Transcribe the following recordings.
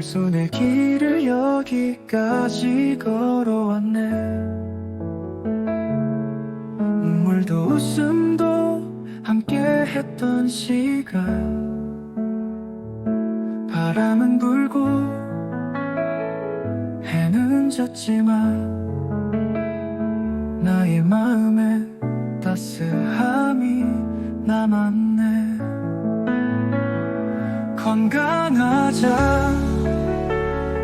오늘 여기까지 걸어왔네. 눈물도 웃음도 함께 했던 시간. 바람은 불고 해는 졌지만 나의 마음에 따스함이 남았네. 건강하자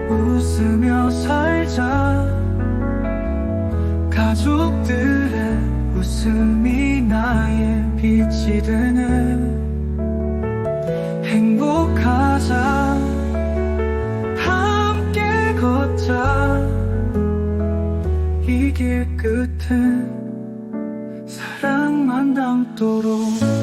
웃으며 살자. 가족들의 웃음이 나의 빛이 되네 행복하자. 함께 걷자. 이 길 끝은 사랑만 남도록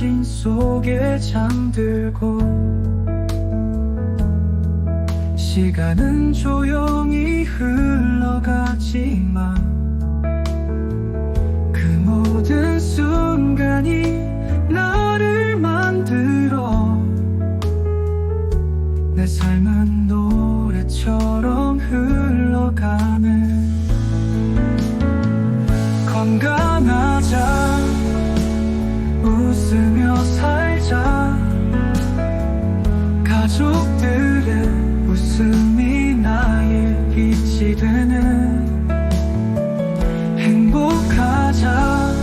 사진 속에 잠들고 시간은 조용히 흘러가지만 가족들의 웃음이 나의 빛이 되는 행복하자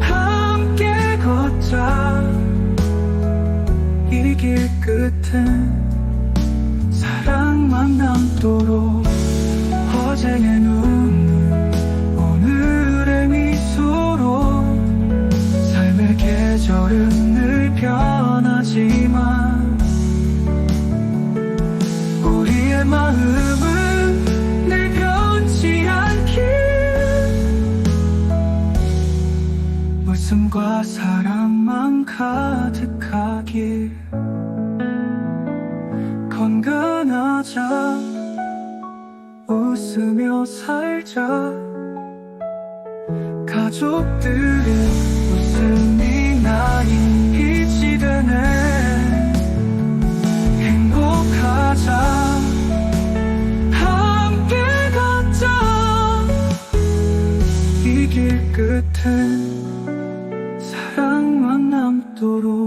함께 걷자. 이 길 끝은 사랑만 남도록 어제의 눈물 오늘의 미소로 삶의 계절은 늘 변하지만 마음은 늘 변치 않길 웃음과 사랑만 가득하길 건강하자. 웃으며 살자. 웃음이 이